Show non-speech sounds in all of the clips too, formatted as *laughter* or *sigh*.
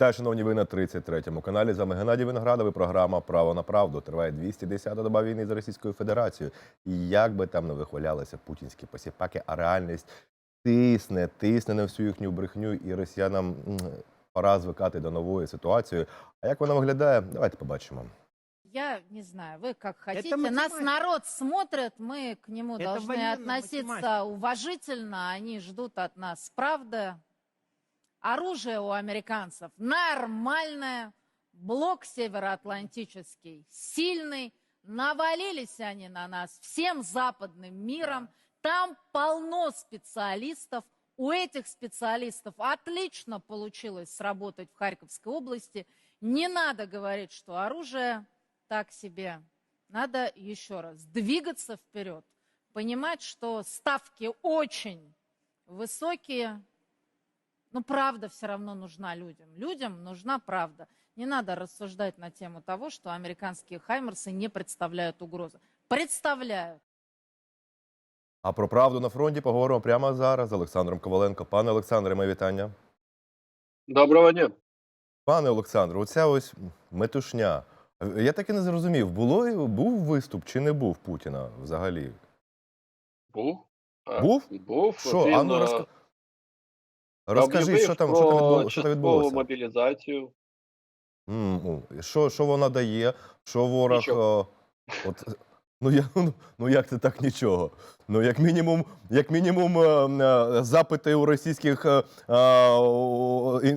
Вітаю, шановні, ви на 33-му каналі. З вами Геннадій Виноградов і програма Право на правду. Триває 210-та доба війни з Російською Федерацією. І як би там не вихвалялися путінські посіпаки, а реальність тисне, тисне на всю їхню брехню, і росіянам м, пора звикати до нової ситуації. А як вона виглядає? Давайте побачимо. Я не знаю, вы как хотите. математика. Нас народ смотрит, мы к нему Это должны военная относиться математика. уважительно. Они ждут от нас правды. Оружие у американцев нормальное. Блок североатлантический сильный. Навалились они на нас всем западным миром. Там полно специалистов. У этих специалистов отлично получилось сработать в Харьковской области. Не надо говорить, что оружие так себе. Надо еще раз двигаться вперед, понимать, что ставки очень высокие, но правда все равно нужна людям. Людям нужна правда. Не надо рассуждать на тему того, что американские хаймерсы не представляют угрозы. Представляют. А про правду на фронті поговоримо прямо зараз з Олександром Коваленко. Пане Олександре, моє вітання. Доброго дня. Пане Олександре, оця ось метушня. Я так і не зрозумів, було був виступ чи не був Путіна взагалі? Був. Був? Був. Що? Він, А ну розка... розкажіть, що там, що там відбулося? Що там відбулося? мобілізацію. М, Що, що вона дає? Що ворог. Нічого. о, *laughs* от, ну, я, ну, ну як це так нічого? Ну, як мінімум, як мінімум, е, е, запити у російських е,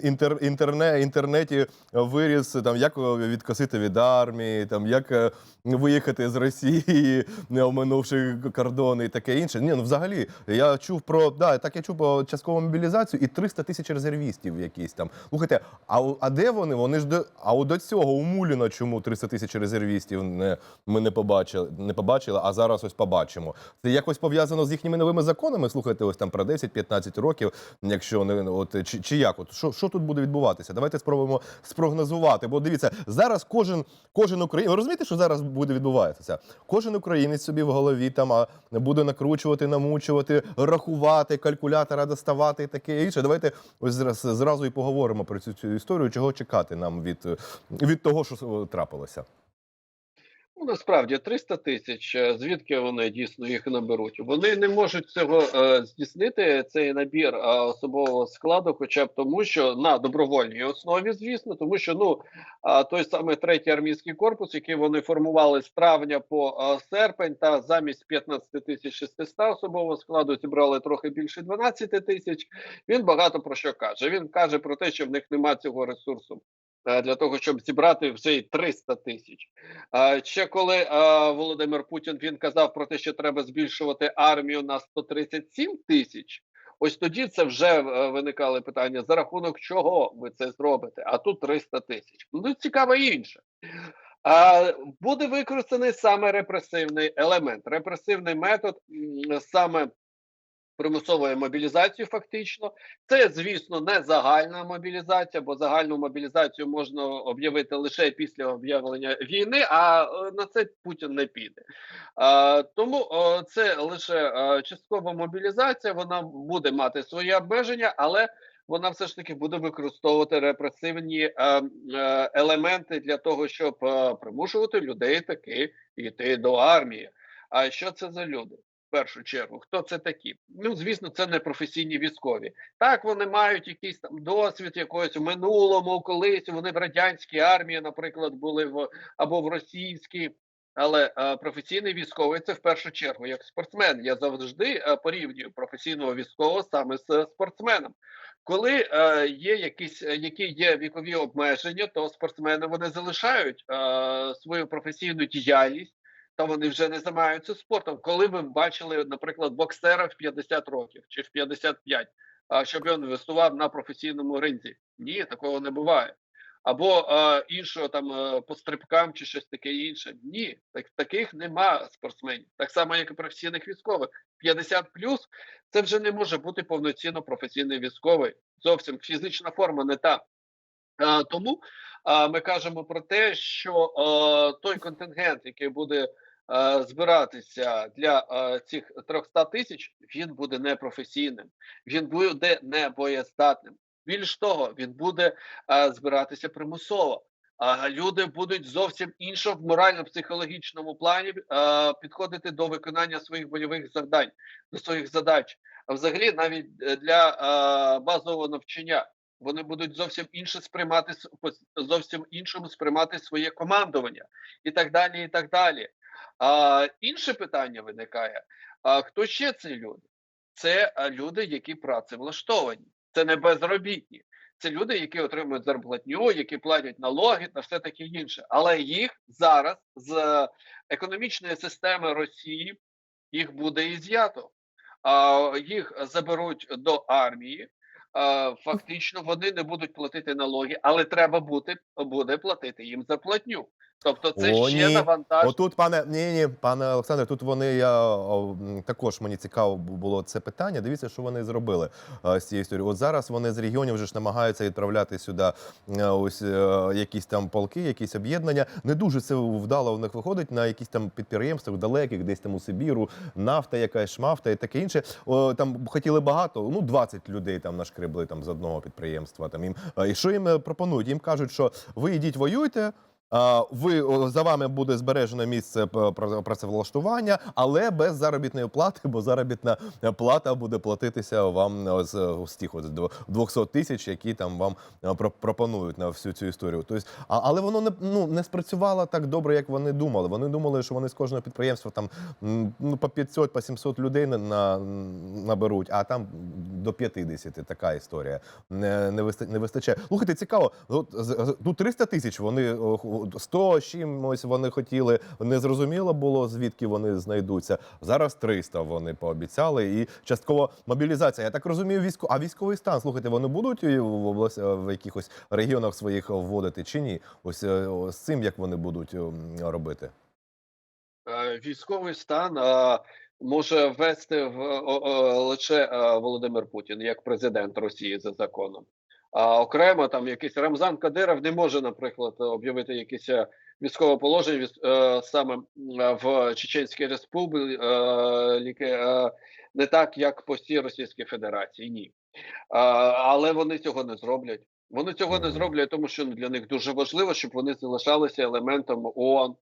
інтер, інтерне, інтернеті виріс, там, як відкосити від армії, там, як виїхати з Росії, не оминувши кордони і таке інше. Ні, ну взагалі, я чув про да, так я чув про часткову мобілізацію і 300 тисяч резервістів якісь там. Слухайте, а, а де вони? Вони ж до а до цього у Муліна чому 300 тисяч резервістів не ми не побачили, не побачили, а зараз ось побачимо. Це якось пов'язано з їхніми новими законами. Слухайте, ось там про 10-15 років. Якщо не от чи, чи як, от що, що тут буде відбуватися? Давайте спробуємо спрогнозувати. Бо дивіться, зараз кожен кожен українець, ви розумієте, що зараз буде відбуватися? Кожен українець собі в голові там а, буде накручувати, намучувати, рахувати, калькулятора доставати і таке інше. Давайте ось зраз, зразу і поговоримо про цю, цю історію, чого чекати нам від, від того, що трапилося. Ну, насправді 300 тисяч. е, Звідки вони дійсно їх наберуть? Вони не можуть цього е, здійснити цей набір е, особового складу, хоча б тому, що на добровольній основі, звісно, тому що ну а, той самий третій армійський корпус, який вони формували з травня по е, серпень, та замість 15 тисяч 600 особового складу зібрали трохи більше 12 тисяч. Він багато про що каже. Він каже про те, що в них немає цього ресурсу. Е, Для того щоб зібрати вже й 300 тисяч, Ще коли е, Володимир Путін він казав про те, що треба збільшувати армію на 137 тисяч. Ось тоді це вже е, виникали питання: за рахунок чого ви це зробите? А тут 300 тисяч. Ну цікаво інше. А, буде використаний саме репресивний елемент, репресивний метод саме примусової мобілізації, фактично. Це, звісно, не загальна мобілізація, бо загальну мобілізацію можна об'явити лише після об'явлення війни, а е, на це Путін не піде. Тому це лише е, часткова мобілізація, вона буде мати свої обмеження, але вона все ж таки буде використовувати репресивні е, е, елементи для того, щоб е, примушувати людей таки йти до армії. А що це за люди? Першу чергу, хто це такі? Ну, звісно, це не професійні військові. Так, вони мають якийсь там досвід якогось в минулому, колись вони в радянській армії, наприклад, були в або в російській. Але е, професійний військовий це в першу чергу як спортсмен. Я завжди е, порівнюю професійного військового саме з спортсменом. Коли е, є якісь е, які є вікові обмеження, то спортсмени вони залишають е, свою професійну діяльність вони вже не займаються спортом. Коли ви бачили, наприклад, боксера в 50 років чи в 55, а щоб він виступав на професійному ринзі? Ні, такого не буває. Або е, іншого там е, по стрибкам чи щось таке інше. Ні, так таких нема спортсменів. Так само, як і професійних військових. 50 плюс це вже не може бути повноцінно професійний військовий. Зовсім фізична форма не та. Е, тому е, ми кажемо про те, що е, той контингент, який буде збиратися для е, цих 300 тисяч, він буде непрофесійним, він буде не боєздатним. Більш того, він буде е, збиратися примусово. Люди будуть зовсім інше в морально-психологічному плані е, підходити до виконання своїх бойових завдань, до своїх задач. А взагалі, навіть е, для е, базового навчання вони будуть зовсім інше сприймати зовсім іншому сприймати своє командування і так далі. І так далі. А інше питання виникає: а хто ще ці люди? Це люди, які працевлаштовані, це не безробітні. Це люди, які отримують зарплатню, які платять налоги та все таке інше. Але їх зараз з економічної системи Росії їх буде із'ято. Їх заберуть до армії. Фактично вони не будуть платити налоги, але треба бути, буде платити їм зарплатню. Тобто це О, ще ні. навантаж. Отут, пане, ні, ні, пане Олександре, тут вони я о, також мені цікаво було це питання. Дивіться, що вони зробили е, з цією історією. От зараз вони з регіонів вже ж намагаються відправляти сюди е, ось е, якісь там полки, якісь об'єднання. Не дуже це вдало в них виходить на якісь там підприємствах далеких, десь там у Сибіру, нафта, якась шмафта і таке інше. О, там хотіли багато, ну 20 людей там нашкребли там з одного підприємства. Там їм і що їм пропонують? Їм кажуть, що ви йдіть воюйте. Ви за вами буде збережено місце працевлаштування, але без заробітної плати, бо заробітна плата буде платитися вам е, з, з тих от дво- 200 тисяч, які там вам е, про- пропонують на всю цю історію. Тобто, але воно не ну не спрацювало так добре, як вони думали. Вони думали, що вони з кожного підприємства там ну по 500, по 700 людей на, на наберуть, а там до 50 така історія. Не, не, виста- не вистачає. Слухайте, цікаво. З- з- ну 300 тисяч вони 100 з чимось вони хотіли. Не зрозуміло було, звідки вони знайдуться. Зараз 300 вони пообіцяли. І частково мобілізація. Я так розумію, військо. А військовий стан, слухайте, вони будуть в область в якихось регіонах своїх вводити чи ні? Ось е, з цим як вони будуть робити? Е, Військовий стан е, може ввести в лише е, Володимир Путін як президент Росії за законом. А окремо там якийсь Рамзан Кадиров не може, наприклад, об'явити якесь е, військове положення е, саме е, в Чеченській Республіці, е, не так, як по всій Російській Федерації. Ні. Але вони цього не зроблять. Вони цього не зроблять, тому що для них дуже важливо, щоб вони залишалися елементом ООН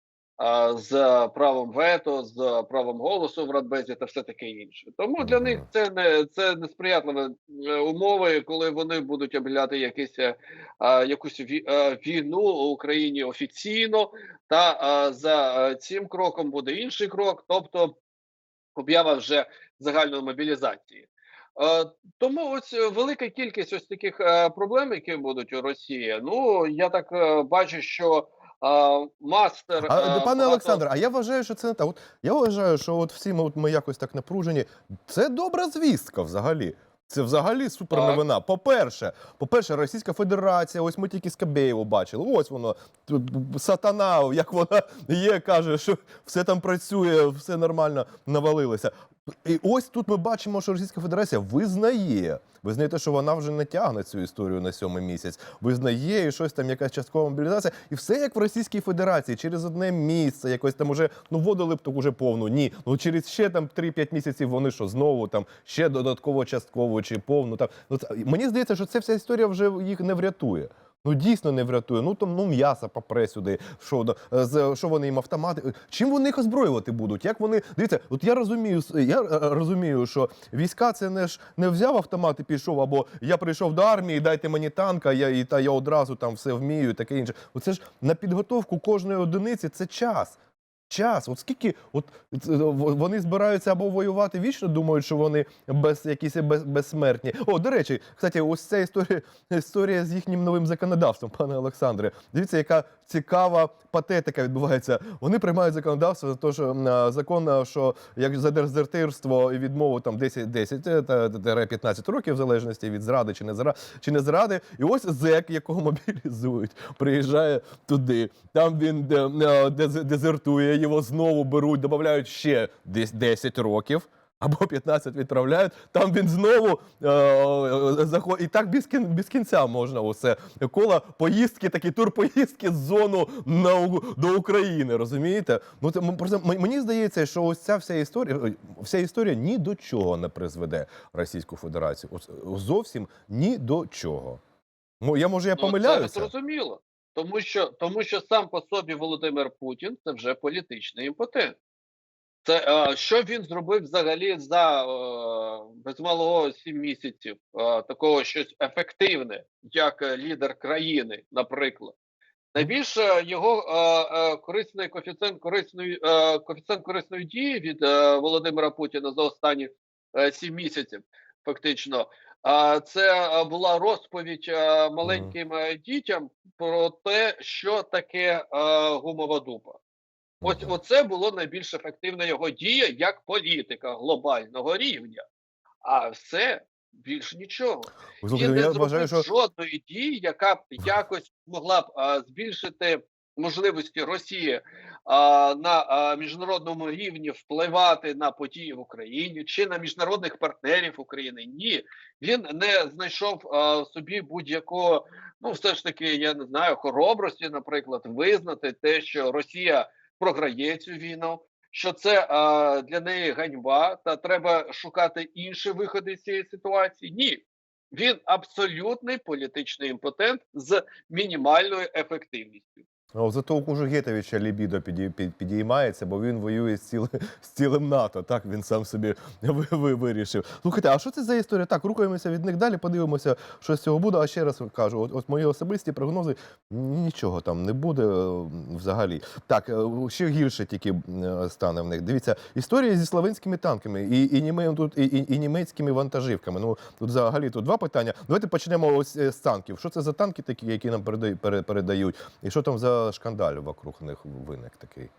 з правом вето, з правом голосу в Радбезі та все таке інше. Тому для них це не це несприятливі е, умови, коли вони будуть обіляти якісь е, а, якусь е, війну в Україні офіційно. Та а, за цим кроком буде інший крок, тобто об'ява вже загальної мобілізації. Тому ось велика кількість ось таких проблем, які будуть у Росії. Ну я так бачу, що мастер А е, пане Олександр, а я вважаю, що це не так. От я вважаю, що от всі ми, от ми якось так напружені. Це добра звістка взагалі. Це взагалі супер новина. По-перше, по-перше, Російська Федерація, ось ми тільки Скабєєву бачили. Ось воно сатана, як вона є, каже, що все там працює, все нормально навалилося. І ось тут ми бачимо, що Російська Федерація визнає. Визнає те, що вона вже не тягне цю історію на сьомий місяць. Визнає і щось там, якась часткова мобілізація, і все як в Російській Федерації, через одне місце, якось там уже ну вводили б так уже повну. Ні, ну через ще там 3-5 місяців вони що знову там ще додатково частково чи повну. Там ну це мені здається, що ця вся історія вже їх не врятує. Ну дійсно не врятує. Ну там ну м'яса попре сюди. Що до- з що вони їм автомати? Чим вони їх озброювати будуть? Як вони дивіться? От я розумію, я е, розумію, що війська це не ж не взяв автомат і пішов, або я прийшов до армії, дайте мені танка, я і та я одразу там все вмію, таке інше. Оце ж на підготовку кожної одиниці це час. Час, от скільки, от вони збираються або воювати вічно, думають, що вони без якісь без, безсмертні. О, до речі, кстати, ось ця історія, історія з їхнім новим законодавством, пане Олександре. Дивіться, яка цікава патетика відбувається. Вони приймають законодавство за те, що закон, що як за дезертирство і відмову там 10, 10 е, та- та 15 років, в залежності від зради чи не зради, чи не зради. І ось зек, якого мобілізують, приїжджає туди. Там він де- е, дез- дезертує, його знову беруть, додають ще десь 10 років. або 15 відправляють. Там він знову е, заходить. І так без, кін, без кінця можна усе. Коло поїздки, такі турпоїздки з зону на, до України, розумієте? Ну, це, мені здається, що ось ця вся історія, вся історія ні до чого не призведе Російську Федерацію. Ось, зовсім ні до чого. Ну, я може я Ну. Це зрозуміло. Тому що, тому що сам по собі Володимир Путін це вже політичний імпотент. Це е, що він зробив взагалі за е, без малого сім місяців е, такого щось ефективне, як лідер країни, наприклад. Найбільше його е, е, корисний коефіцієнт корисної е, коефіцієнт корисної дії від е, Володимира Путіна за останні е, сім місяців, фактично. Це була розповідь маленьким е, дітям про те, що таке е, гумова дупа. Ось оце було найбільш ефективна його дія як політика глобального рівня. А все більш нічого. Слухайте, Він не я зробив вважаю, що жодної дії, яка б якось могла б а, збільшити можливості Росії а, на а, міжнародному рівні впливати на події в Україні чи на міжнародних партнерів України. Ні, він не знайшов а, собі будь-якого, ну все ж таки, я не знаю, хоробрості, наприклад, визнати те, що Росія програє цю війну. Що це а, для неї ганьба, та треба шукати інші виходи з цієї ситуації? Ні, він абсолютний політичний імпотент з мінімальною ефективністю. Ну, зато у Кужугетовича лібідо підій- підіймається, бо він воює з, ціли, з цілим НАТО. Так він сам собі ви, ви, вирішив. Слухайте, а що це за історія? Так, рухаємося від них далі, подивимося, що з цього буде. А ще раз кажу: от, от мої особисті прогнози нічого там не буде е, взагалі. Так, е, ще гірше тільки е, стане в них. Дивіться, історія зі словенськими танками і, і, тут, і, і, і німецькими вантажівками. Ну тут взагалі тут два питання. Давайте почнемо ось з танків. Що це за танки такі, які нам передають, пере- передають? І що там за шкандаль вокруг них виник такий?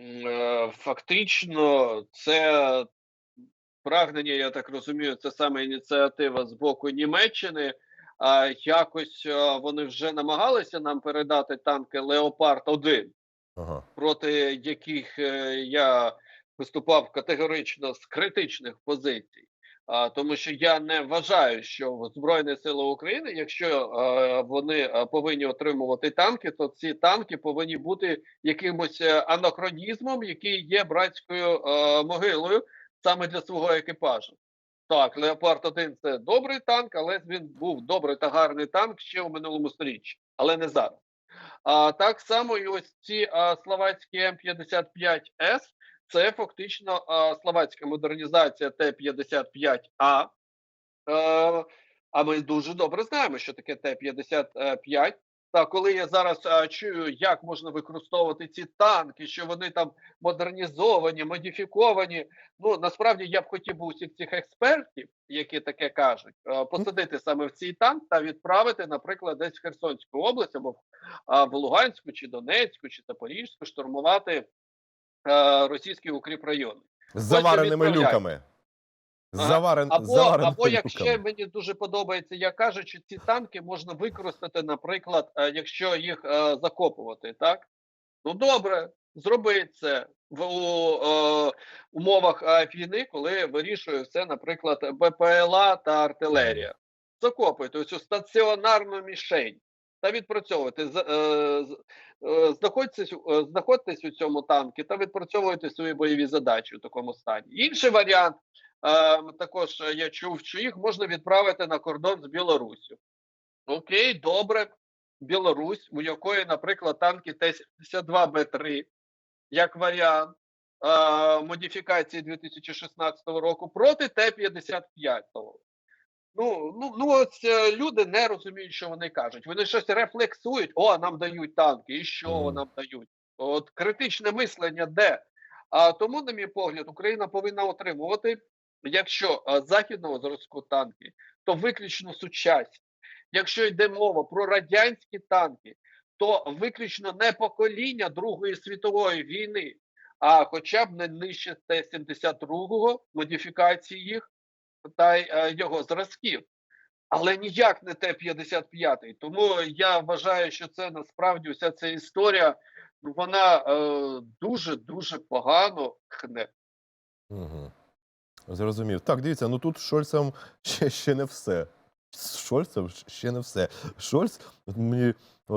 Е, Фактично, це прагнення, я так розумію, це саме ініціатива з боку Німеччини. А якось е, вони вже намагалися нам передати танки Леопард 1 Ага. проти яких е, я виступав категорично з критичних позицій. Тому що я не вважаю, що Збройні Сили України, якщо е, вони е, повинні отримувати танки, то ці танки повинні бути якимось е, анахронізмом, який є братською могилою саме для свого екіпажу. Так, Леопард 1 це добрий танк, але він був добрий та гарний танк ще у минулому сторіччі, але не зараз. А так само і ось ці а, словацькі М55С, це фактично а, словацька модернізація Т-55А. Е, а ми дуже добре знаємо, що таке Т-55. Та коли я зараз а, чую, як можна використовувати ці танки, що вони там модернізовані, модифіковані. Ну насправді я б хотів би усіх цих експертів, які таке кажуть, е, посадити саме в цей танк та відправити, наприклад, десь в Херсонську область або а, в Луганську чи Донецьку чи Запорізьку штурмувати російські укріпрайони. З завареними люками. Заварен... Або, завареними або якщо люками. мені дуже подобається, як кажуть, що ці танки можна використати, наприклад, е, якщо їх е, закопувати, так? Ну добре, зроби це в у, е, умовах е, війни, коли вирішує все, наприклад, БПЛА та артилерія. Закопуйте цю стаціонарну мішень та відпрацьовуйте. Е, Знаходьтесь, е, знаходьтесь у цьому танку та відпрацьовуйте свої бойові задачі у такому стані. Інший варіант. Е, також я чув, що їх можна відправити на кордон з Білоруссю. Окей, добре. Білорусь, у якої, наприклад, танки Т-72Б3, як варіант е, модифікації 2016 року проти Т-55. Ну, ну, ну ось е, люди не розуміють, що вони кажуть. Вони щось рефлексують. О, нам дають танки, і що Мгм. нам дають? От критичне мислення де? А тому, на мій погляд, Україна повинна отримувати, якщо е, західного зразку танки, то виключно сучасні. Якщо йде мова про радянські танки, то виключно не покоління Другої світової війни, а хоча б не нижче Т-72, модифікації їх та е, його зразків. Але ніяк не Т-55. Тому я вважаю, що це насправді вся ця історія, вона е, дуже дуже погано хне. Угу. Зрозумів. Так, дивіться, ну тут Шольцем ще, ще не все. З Шольцем ще не все. Шольц мені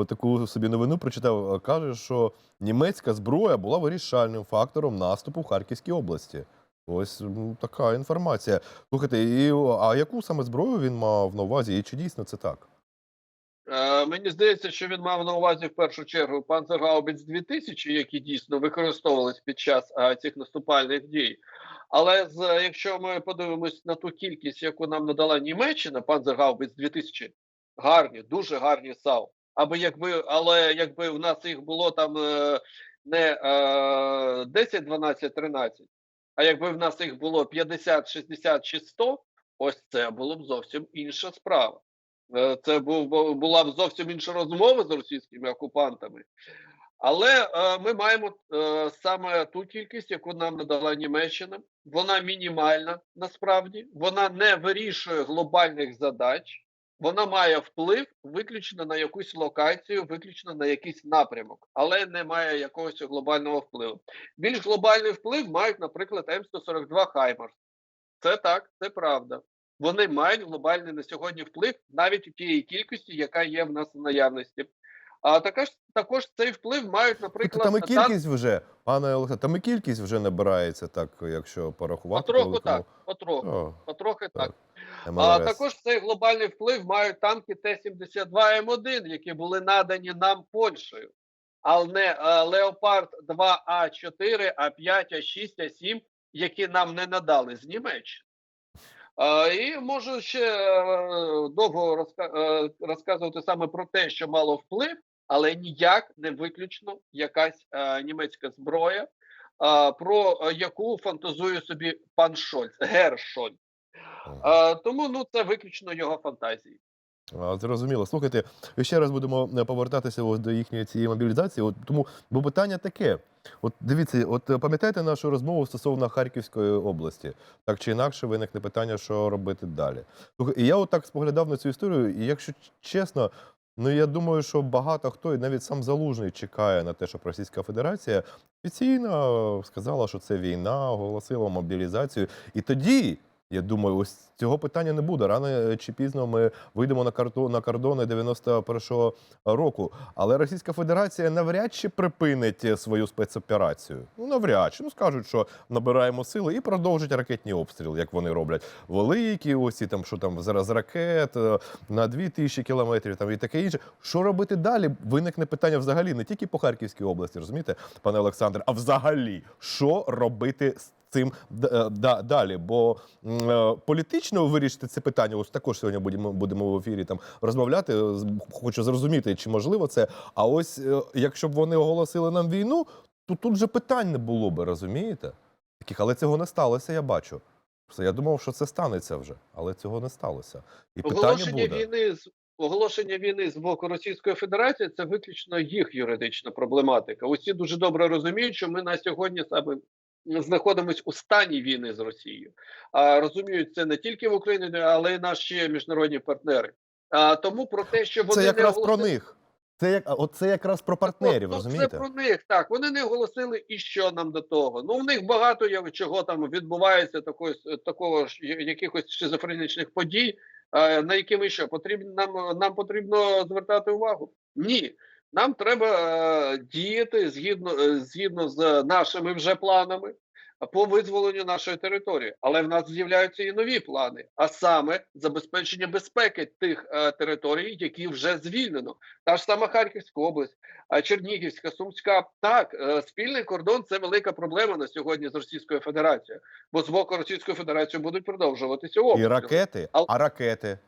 таку собі новину прочитав, каже, що німецька зброя була вирішальним фактором наступу в Харківській області. Ось така інформація. Слухайте, і, а яку саме зброю він мав на увазі, і чи дійсно це так? Е, Мені здається, що він мав на увазі в першу чергу Панцергаубіц 2000, які дійсно використовувались під час е, цих наступальних дій. Але з, якщо ми подивимось на ту кількість, яку нам надала Німеччина, Панцергаубіц 2000, гарні, дуже гарні САУ. Аби якби, але якби в нас їх було там е, не е, 10, 12, 13, а якби в нас їх було 50, 60 чи 100, ось це було б зовсім інша справа. Е, Це була б зовсім інша розмова з російськими окупантами. Але е, ми маємо е, саме ту кількість, яку нам надала Німеччина. Вона мінімальна насправді, вона не вирішує глобальних задач, вона має вплив виключно на якусь локацію, виключно на якийсь напрямок, але не має якогось глобального впливу. Більш глобальний вплив мають, наприклад, М142 Хаймарс. Це так, це правда. Вони мають глобальний на сьогодні вплив навіть у тієї кількості, яка є в нас в наявності. А також також цей вплив мають, наприклад, Там і кількість вже, пане Олександр, там і кількість вже набирається, так, якщо порахувати. потроху так, потроху, О, потрохи так. так. А також цей глобальний вплив мають танки Т-72М1, які були надані нам Польщею, але не е, Леопард 2А4, А5, А6, А7, які нам не надали з Німеччини. І можу ще е, довго е, розказувати саме про те, що мало вплив, але ніяк не виключно якась е, німецька зброя, е, про е, яку фантазує собі пан Шольц, Гер Шольц. А, тому ну це виключно його фантазії. Зрозуміло. Слухайте, ще раз будемо е, повертатися ось до їхньої цієї мобілізації. От тому, бо питання таке: от дивіться, от е, пам'ятаєте нашу розмову стосовно Харківської області? Так чи інакше виникне питання, що робити далі. І я от так споглядав на цю історію, і якщо чесно. Ну, я думаю, що багато хто, і навіть сам Залужний, чекає на те, щоб Російська Федерація офіційно сказала, що це війна, оголосила мобілізацію. І тоді, я думаю, ось цього питання не буде. Рано е, чи пізно ми вийдемо на картон на кордони 91-го року. Але Російська Федерація навряд чи припинить е, свою спецоперацію. Ну навряд чи ну скажуть, що набираємо сили і продовжать ракетні обстріли, як вони роблять. Великі, ось ці там, що там зараз ракет е, на 2000 кілометрів, там і таке інше. Що робити далі? Виникне питання взагалі не тільки по Харківській області, розумієте, пане Олександр, а взагалі, що робити з цим е, да- далі? Бо е, політично вирішити це питання. Ось також сьогодні будемо будемо в ефірі там розмовляти. Хочу зрозуміти, чи можливо це. А ось е, якщо б вони оголосили нам війну, то тут же питань не було би, розумієте? Таких, але цього не сталося, я бачу. Я думав, що це станеться вже, але цього не сталося. І Оголошення буде. війни оголошення війни з боку Російської Федерації це виключно їх юридична проблематика. Усі дуже добре розуміють, що ми на сьогодні саме знаходимося у стані війни з Росією. А розуміють це не тільки в Україні, але й наші міжнародні партнери. А тому про те, що вони Це не якраз про них. Це як, а от це якраз про партнерів, Ну, розумієте? Це про них, так. Вони не оголосили, і що нам до того. Ну, в них багато чого там відбувається, такої, такого ж якихось шизофренічних подій, на які ми що потрібно нам, нам потрібно звертати увагу? Ні. Нам треба е, діяти згідно, е, згідно з нашими вже планами по визволенню нашої території. Але в нас з'являються і нові плани, а саме забезпечення безпеки тих е, територій, які вже звільнено. Та ж сама Харківська область, Чернігівська, Сумська. Так, е, спільний кордон це велика проблема на сьогодні з Російською Федерацією, бо з боку Російської Федерації будуть продовжуватися І ракети, а ракети.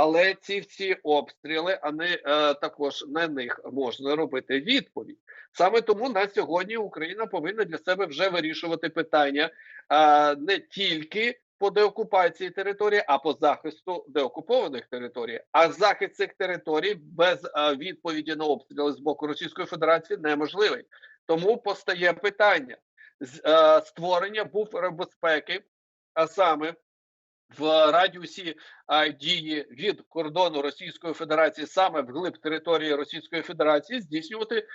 Але ці всі обстріли, а не е, також на них можна робити відповідь. Саме тому на сьогодні Україна повинна для себе вже вирішувати питання е, не тільки по деокупації території, а по захисту деокупованих територій. А захист цих територій без е, відповіді на обстріли з боку Російської Федерації неможливий. Тому постає питання з е, створення буфера безпеки, а саме в радіусі а, дії від кордону Російської Федерації саме вглиб території Російської Федерації здійснювати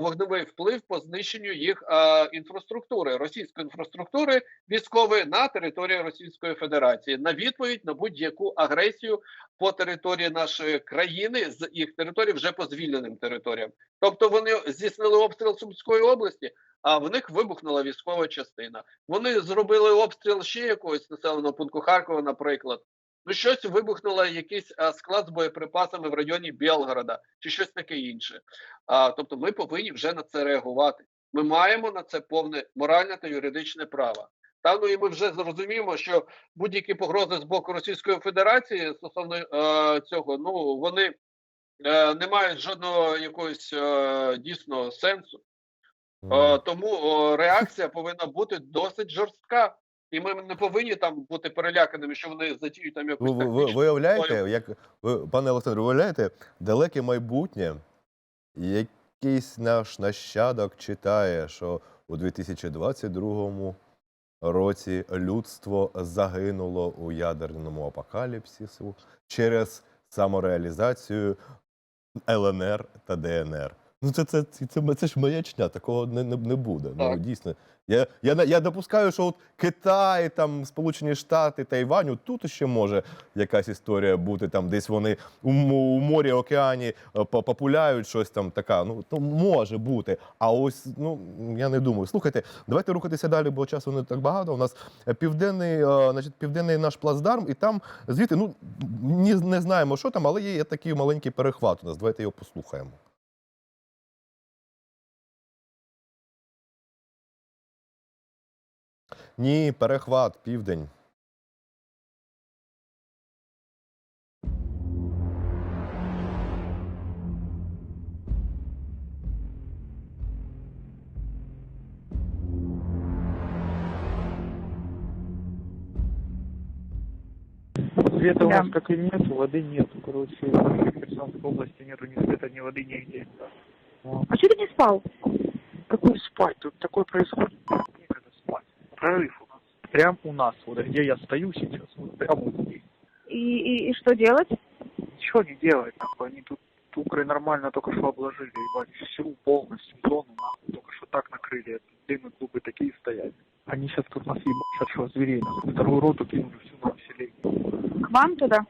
вогневий вплив по знищенню їх інфраструктури, російської інфраструктури військової на території Російської Федерації на відповідь на будь-яку агресію по території нашої країни з їх територій вже по звільненим територіям. Тобто вони здійснили обстріл Сумської області, а в них вибухнула військова частина. Вони зробили обстріл ще якогось населеного пункту Харкова, наприклад. Ну, щось вибухнуло якийсь а, склад з боєприпасами в районі Білгорода чи щось таке інше. А, тобто, ми повинні вже на це реагувати. Ми маємо на це повне моральне та юридичне право. Та ну і ми вже зрозуміємо, що будь-які погрози з боку Російської Федерації стосовно е, цього, ну вони е, не мають жодного якогось е, дійсно сенсу. Е, тому о, реакція повинна бути досить жорстка, і ми не повинні там бути переляканими, що вони затіють там якусь Ви, ви, ви виявляєте, як ви, пане Олександре, виявляєте далеке майбутнє, якийсь наш нащадок читає, що у 2022 році людство загинуло у ядерному апокаліпсису через самореалізацію ЛНР та ДНР. Ну, це, це, це, це, це ж маячня, такого не, не, не буде. Ну, дійсно. Я, я, я допускаю, що от Китай, там, Сполучені Штати, Тайвань, от тут ще може якась історія бути, там десь вони у, у морі, океані е, популяють щось там така. Ну, то може бути. А ось, ну, я не думаю. Слухайте, давайте рухатися далі, бо часу не так багато. У нас південний, е, значить, південний наш плацдарм, і там звідти, ну, ні, не знаємо, що там, але є такий маленький перехват у нас. Давайте його послухаємо. Ні, перехват, південь. Света у Да. нас как и нет, воды нету. Короче, в Херсонской области нету ни света, ни воды, нигде. Вот. А что ты не спал? Какой спать? Тут такое происходит. Прорыв у нас. Прям у нас, вот где я стою сейчас, вот прямо здесь. И, и, и что делать? Ничего не делает, нахуй. Они тут Укры нормально только что обложили, ебать, всю полностью зону, нахуй, только что так накрыли, дымы клубы такие стоят. Они сейчас тут нас ебашат, что зверей, нахуй. Вторую роту кинули всю на население. К вам туда?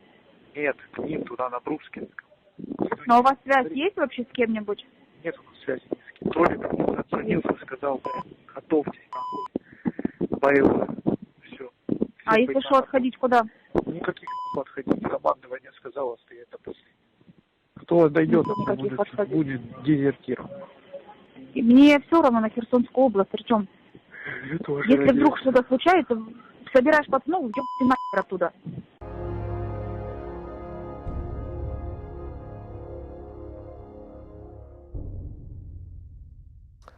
Нет, к ним туда, на Брускинск. Но у вас связь есть вообще с кем-нибудь? Нет у нас связи ни с кем. Толик отзвонился, сказал, да, готовьтесь, Боевые. Все. А если что, отходить куда? Никаких подходить. Командование сказала, стоять до последнего. Кто дойдет, будет, подходить. будет дезертиром. И Мне все равно на Херсонскую область, тоже Если надеюсь. вдруг что-то случается, собираешь пацанов, ёб ты нахер оттуда.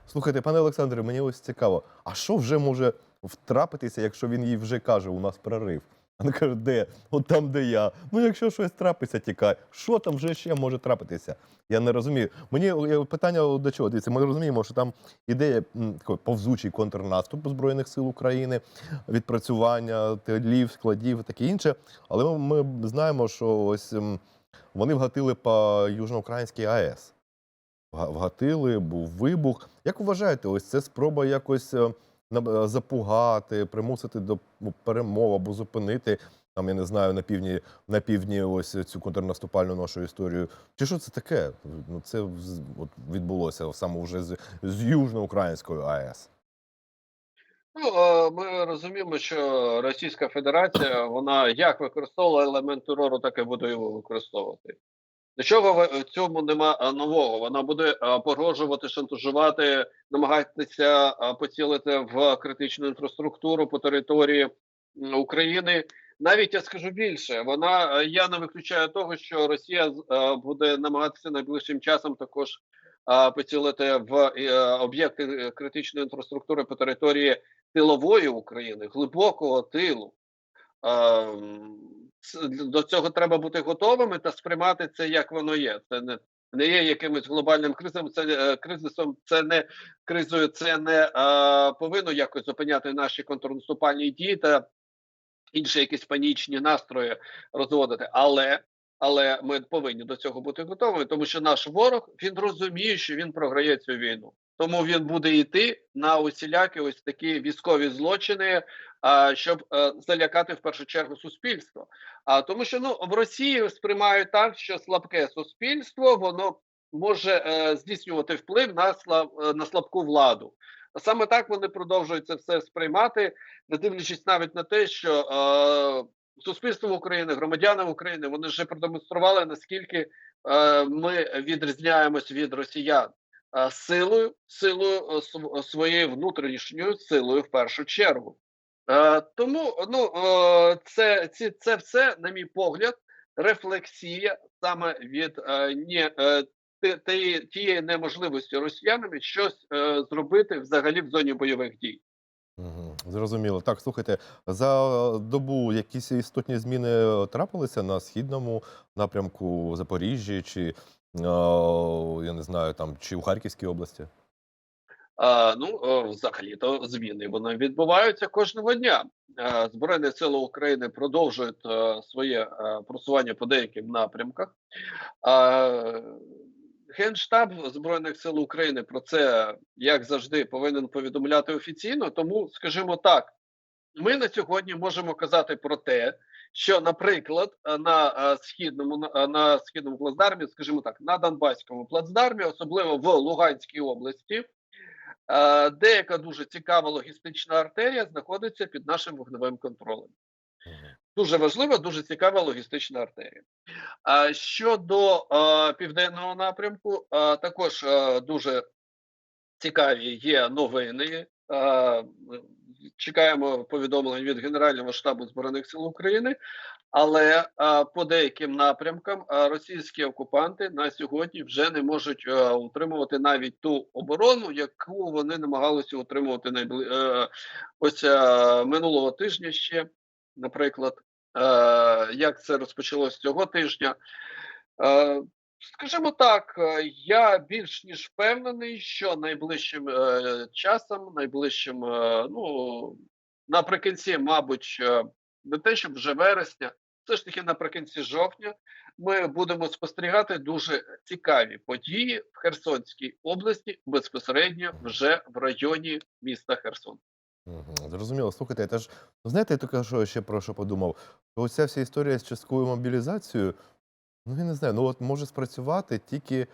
Слухайте, пане Олександре, мені ось цікаво, а що вже може втрапитися, якщо він їй вже каже, у нас прорив? Вона каже, де? От там, де я. Ну, якщо щось трапиться, тікай. Що там вже ще може трапитися? Я не розумію. Мені е, питання до чого? Дивіться, ми розуміємо, що там ідея повзучий контрнаступ Збройних сил України, відпрацювання тилів, складів і таке інше. Але ми, ми знаємо, що ось вони вгатили по Южноукраїнській АЕС. Вгатили, був вибух. Як вважаєте, ось це спроба якось е, е, запугати, примусити до ну, перемов або зупинити там, я не знаю, на півдні, на півдні ось цю контрнаступальну нашу історію. Чи що це таке? Ну це от відбулося саме вже з, з Южноукраїнською АЕС. Ну, е, ми розуміємо, що Російська Федерація вона як використовувала елемент терору, так і буде його використовувати. Нічого в цьому нема е, нового. Вона буде е, погрожувати, шантажувати, намагатися е, поцілити в критичну інфраструктуру по території України. Навіть я скажу більше, вона я не виключаю того, що Росія буде намагатися найближчим часом також поцілити в об'єкти критичної інфраструктури по території тилової України, глибокого тилу. До цього треба бути готовими та сприймати це як воно є. Це не, не є якимось глобальним кризом. Це е, кризисом, це не кризою, це не е, повинно якось зупиняти наші контрнаступальні дії та інші якісь панічні настрої розводити. Але але ми повинні до цього бути готовими, тому що наш ворог він розуміє, що він програє цю війну. Тому він буде йти на усілякі ось такі військові злочини, а, щоб е, залякати в першу чергу суспільство. А тому, що ну в Росії сприймають так, що слабке суспільство воно може е, здійснювати вплив на слаб, е, на слабку владу. Саме так вони продовжують це все сприймати, не дивлячись навіть на те, що е, суспільство України, громадяни України, вони вже продемонстрували наскільки е, ми відрізняємось від росіян е, силою, силою е, своєю внутрішньою силою в першу чергу. Е, тому ну е, це, ці, це все, на мій погляд, рефлексія саме від не, е, тієї, неможливості росіянами щось зробити взагалі в зоні бойових дій. Зрозуміло. Так, слухайте, за добу якісь істотні зміни трапилися на східному напрямку Запоріжжі, чи я не знаю, там чи у Харківській області? А, ну, е, взагалі-то зміни вони відбуваються кожного дня. Е, Збройні сили України продовжують е, своє е, просування по деяким напрямках. Генштаб Збройних сил України про це, як завжди, повинен повідомляти офіційно. Тому, скажімо так, ми на сьогодні можемо казати про те, що, наприклад, е, на е, східному на- е, східному плацдармі, скажімо так, на Донбаському плацдармі, особливо в Луганській області, е, деяка дуже цікава логістична артерія знаходиться під нашим вогневим контролем. Дуже важлива, дуже цікава логістична артерія. А щодо а, південного напрямку, а, також а, дуже цікаві є новини. Е, чекаємо повідомлень від Генерального штабу збройних сил України. Але е, по деяким напрямкам е, російські окупанти на сьогодні вже не можуть утримувати навіть ту оборону, яку вони намагалися утримувати найбли... ось минулого тижня ще, наприклад, як це розпочалось цього тижня. Скажімо так, е, я більш ніж впевнений, що найближчим е, часом, найближчим, е, ну наприкінці, мабуть, е, не те, щоб вже вересня, все ж таки наприкінці жовтня, ми будемо спостерігати дуже цікаві події в Херсонській області, безпосередньо вже в районі міста Херсон. Зрозуміло. Слухайте, я теж, ну, знаєте, я тільки що ще про що подумав? Що Оця вся історія з частковою мобілізацією, ну я не знаю, ну от може спрацювати тільки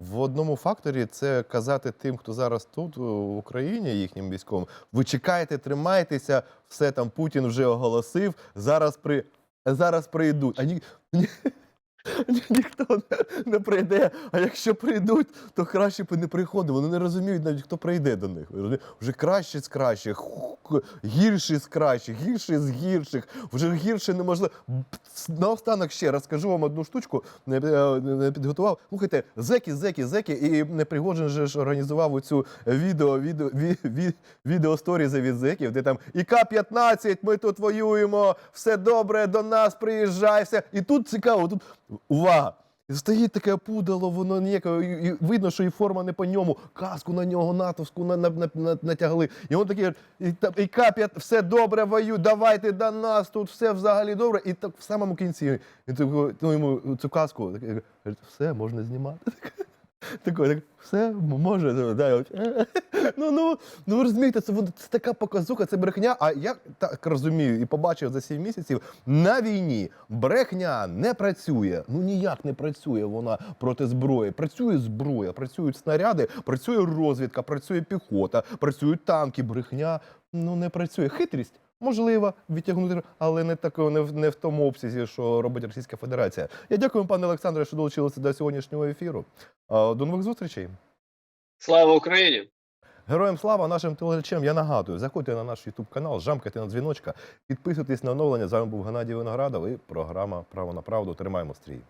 в одному факторі це казати тим, хто зараз тут, в Україні, їхнім військовим. Ви чекайте, тримайтеся, все там Путін вже оголосив, зараз при. Зараз прийдуть. А ні, *laughs* ніхто не, не прийде. А якщо прийдуть, то краще б не приходили. Вони не розуміють навіть, хто прийде до них. Вже краще з кращих, гірші з кращих, гірші з гірших, вже гірше неможливо. Наостанок ще розкажу вам одну штучку, не, е, підготував. Слухайте, зеки, зеки, зеки, і Непригожин же ж організував оцю відео, відео, ві, ві, відеосторізи від зеків, де там ІК-15, ми тут воюємо, все добре, до нас приїжджай, все. І тут цікаво, тут увага! Стоїть таке пудало, воно ніяке, і, видно, що і форма не по ньому, каску на нього натовську на, на, на, на- натягли. І він такий, і, та- і кап'ят, все добре, вою, давайте до нас, тут все взагалі добре. І так в самому кінці він ну, йому цю каску, говорить, все, можна знімати. *laughs* Такий, так, все, може, да, ну, ну, ну ви розумієте, це, це така показуха, це брехня. А я так розумію і побачив за 7 місяців, на війні брехня не працює. Ну ніяк не працює вона проти зброї. Працює зброя, працюють снаряди, працює розвідка, працює піхота, працюють танки. Брехня ну не працює. Хитрість. Можливо, відтягнути, але не такого не в не в тому обсязі, що робить Російська Федерація. Я дякую, пане Олександре, що долучилися до сьогоднішнього ефіру. До нових зустрічей. Слава Україні! Героям слава нашим телеглядачам. Я нагадую, заходьте на наш Ютуб канал, жамкайте на дзвіночка, підписуйтесь на оновлення. З вами був Геннадій Виноградов і програма Право на правду. Тримаємо стрій.